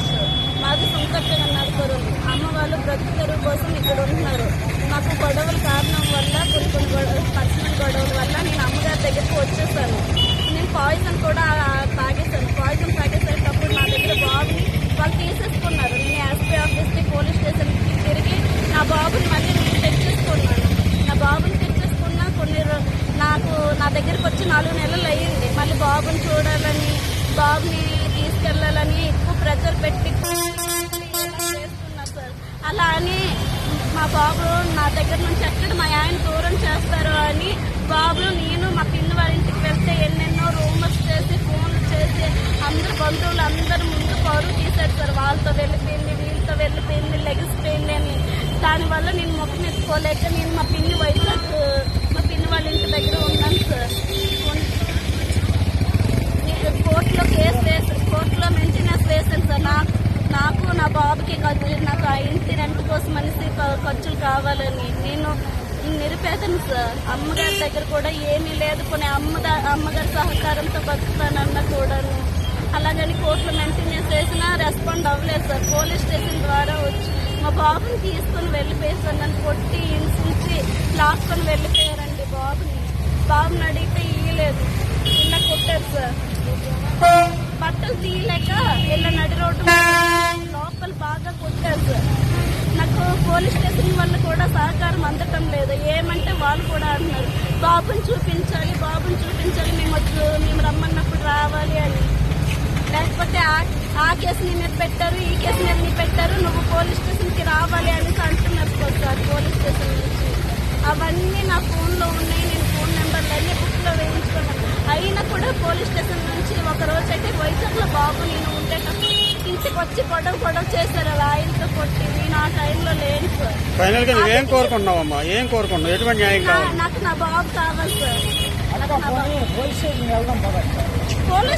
మాకు మాది సుంకట్ట నడుపురు అమ్మ వాళ్ళు బ్రతుకు తెరువు కోసం ఇక్కడ ఉంటున్నారు. మాకు గొడవల కారణం వల్ల కొన్ని కొన్ని గొడవ పర్సనల్ గొడవల వల్ల నేను అమ్మగారి దగ్గరికి వచ్చేసాను. నేను పాయిజన్ కూడా తాగేశాను. పాయిజన్ తాగేసేటప్పుడు నా దగ్గర బాబుని వాళ్ళు తీసేసుకున్నారు. నేను ఎస్పీ ఆఫీస్కి పోలీస్ స్టేషన్కి తిరిగి నా బాబుని మళ్ళీ నేను తెచ్చేసుకున్నాను. నా బాబుని తెచ్చేసుకున్న కొన్ని నాకు నా దగ్గరికి వచ్చి నాలుగు నెలలు అయ్యింది. మళ్ళీ బాబుని చూడాలని బాబుని తీసుకెళ్ళాలని ఎక్కువ ప్రెజర్ పెట్టి చేస్తున్నా సార్. అలా అని మా బాబు నా దగ్గర నుంచి ఎక్కడ మా ఆయన దూరం చేస్తారు అని బాబు నేను మా పిన్ని వాళ్ళ ఇంటికి వెళ్తే ఎన్నెన్నో రూమర్స్ చేసి ఫోన్లు చేసి అందరు బంధువులు అందరు ముందు పరువు తీశారు సార్. వాళ్ళతో వెళ్ళిపోయింది వీళ్ళతో వెళ్ళిపోయింది లెగిసిపోయింది అని. దానివల్ల నేను మొక్కు నెచ్చుకోలేక నేను మా పిన్ని వైజాగ్ మా పిన్ని వాళ్ళ ఇంటి దగ్గర ఉన్నాను సార్ ఉన్- నేను కోర్టులో కేసు వేసి కోర్టులో మెయింటెనెన్స్ వేసాను సార్ నాకు నాకు నా బాబుకి నాకు ఆ ఇంటి రెంట్ కోసం అనేసి ఖర్చులు కావాలని. నేను నిరుపేదను సార్ అమ్మగారి దగ్గర కూడా ఏమీ లేదు. కొన్ని అమ్మదా అమ్మగారి సహకారంతో బతుకుతానన్న కూడాను. అలాగని కోర్టులో మెయింటెనెన్స్ వేసినా రెస్పాండ్ అవ్వలేదు సార్. పోలీస్ స్టేషన్ ద్వారా వచ్చి మా బాబుని తీసుకొని వెళ్ళిపోయేసారు నన్ను కొట్టి హింసించి లాక్కొని వెళ్ళిపోయారండి బాబుని. బాబుని అడిగితే ఇయ్యలేదు. నిన్న కొట్టారు సార్. రోడ్డు లోపల బాగా కొట్టారు నాకు పోలీస్ స్టేషన్ వల్ల కూడా సహకారం అందటం లేదు. ఏమంటే వాళ్ళు కూడా అన్నారు బాబుని చూపించాలి బాబుని చూపించాలి మేము వచ్చి మేము రమ్మన్నప్పుడు రావాలి అని. లేకపోతే ఆ- ఆ కేసు నీ మీద పెట్టారు ఈ కేసు మీద నీ పెట్టారు నువ్వు పోలీస్ స్టేషన్కి రావాలి అని అంటున్నారు సార్ పోలీస్ స్టేషన్ నుంచి. అవన్నీ నా ఫోన్లో ఉన్నాయి నేను ఫోన్ నెంబర్లు అన్ని బుక్లో వేయించుకున్నాను. అయినా కూడా పోలీస్ స్టేషన్ నుంచి ఒక రోజు అయితే వైజాగ్లో బాబు నేను ఉండేటప్పుడు ఇంటికి వచ్చి గొడవ గొడవ చేశారు అలా ఆయనతో కొట్టి నేను ఆ టైంలో లేను సార్. ఫైనల్గా నువ్వేం కోరుకుంటున్నావమ్మా? ఏం కోరుకుంటున్నావు? ఎటువంటి న్యాయం కావాలి? నాకు నా బాబు కావాలి సార్. నాకు నా బాబు. పోలీస్ స్టేషన్ వెళ్దాం పదండి. పోలీస్